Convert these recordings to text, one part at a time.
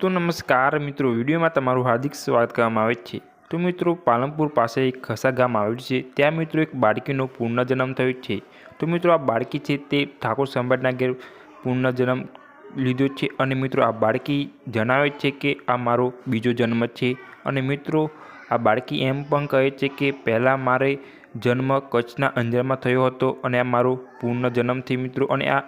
તો નમસ્કાર મિત્રો, વિડીયોમાં તમારું હાર્દિક સ્વાગત કરવામાં આવે છે. તો મિત્રો, પાલનપુર પાસે એક ખસા ગામ આવેલું છે. ત્યાં મિત્રો એક બાળકીનો પુનર્જન્મ થયો છે. તો મિત્રો, આ બાળકી છે તે ઠાકોર સંભાળના ઘેર પુનર્જન્મ લીધો છે અને મિત્રો, આ બાળકી જણાવે છે કે આ મારો બીજો જન્મ છે. અને મિત્રો, આ બાળકી એમ પણ કહે છે કે પહેલાં મારે જન્મ કચ્છના અંજારમાં થયો હતો અને આ મારો પૂર્ણ જન્મથી મિત્રો, અને આ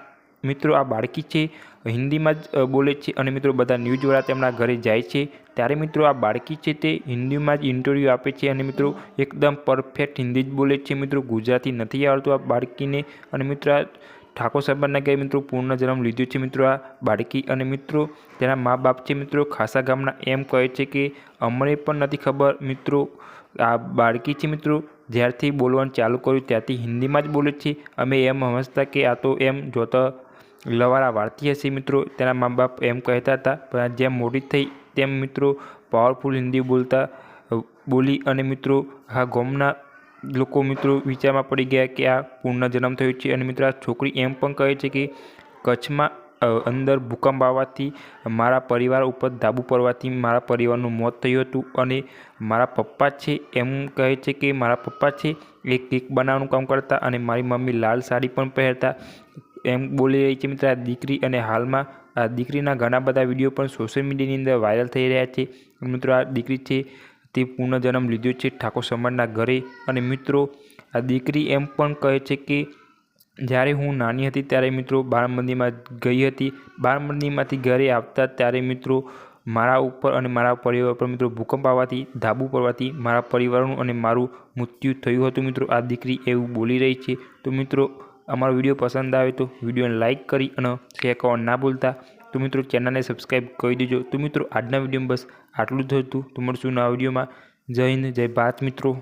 મિત્રો, આ બાળકી છે હિન્દીમાં જ બોલે છે અને મિત્રો બધા ન્યૂઝવાળા તેમના ઘરે જાય છે. ત્યારે મિત્રો આ બાળકી છે તે હિન્દીમાં જ ઇન્ટરવ્યૂ આપે છે અને મિત્રો એકદમ પરફેક્ટ હિન્દી જ બોલે છે મિત્રો. ગુજરાતી નથી આવડતું આ બાળકીને અને મિત્રો ઠાકોર સાહેબના ઘરે મિત્રો પૂર્ણ જન્મ લીધો છે મિત્રો આ બાળકી. અને મિત્રો તેના મા બાપ છે મિત્રો ખાસા ગામના એમ કહે છે કે અમને પણ નથી ખબર મિત્રો આ બાળકી છે મિત્રો જ્યારથી બોલવાનું ચાલુ કર્યું ત્યારથી હિન્દીમાં જ બોલે છે. અમે એમ સમજતા કે આ તો એમ જોતા લવારા વાળતી હશે મિત્રો. તેના મા બાપ એમ કહેતા હતા, પણ જેમ મોટી થઈ, તેમ મિત્રો પાવરફુલ હિન્દી બોલતા બોલી અને મિત્રો આ ગામના લોકો મિત્રો વિચારમાં પડી ગયા કે આ પૂર્ણ જન્મ થયો છે. અને મિત્રો આ છોકરી એમ પણ કહે છે કે, કચ્છમાં અંદર ભૂકંપ આવવાથી મારા પરિવાર ઉપર ધાબુ પડવાથી મારા પરિવારનું મોત થયું હતું અને મારા પપ્પા છે. એમ કહે છે કે, મારા પપ્પા છે એ કેક બનાવવાનું કામ કરતા અને મારી મમ્મી લાલ સાડી પણ પહેરતા. એમ બોલી રહી છે મિત્ર, આ દીકરી અને હાલમાં આ દીકરીના ઘણા બધા વીડિયો પણ સોશિયલ મીડિયાની અંદર વાયરલ થઈ રહ્યા છે. મિત્રો, આ દીકરી છે તે પૂર્ણજન્મ લીધો છે ઠાકોર સમાજના ઘરે અને મિત્રો, આ દીકરી એમ પણ કહે છે કે જ્યારે હું નાની હતી ત્યારે મિત્રો બાળમંદિરમાં ગઈ હતી. બાળમંદિરમાંથી ઘરે આવતા ત્યારે મિત્રો મારા ઉપર અને મારા પરિવાર પર મિત્રો ભૂકંપ આવવાથી, ધાબુ પડવાથી મારા પરિવારનું અને મારું મૃત્યુ થયું હતું. મિત્રો, આ દીકરી એવું બોલી રહી છે. તો મિત્રો અમારો વીડિયો પસંદ આવે તો વિડીયોને લાઇક કરી અને શેર કરવાનું ના ભૂલતા. તો મિત્રો ચેનલને સબસ્ક્રાઈબ કરી દેજો. તો મિત્રો આજના વિડીયોમાં બસ આટલું જ હતું. તો મળશું નવા વિડીયોમાં. જય હિન્દ, જય ભારત મિત્રો.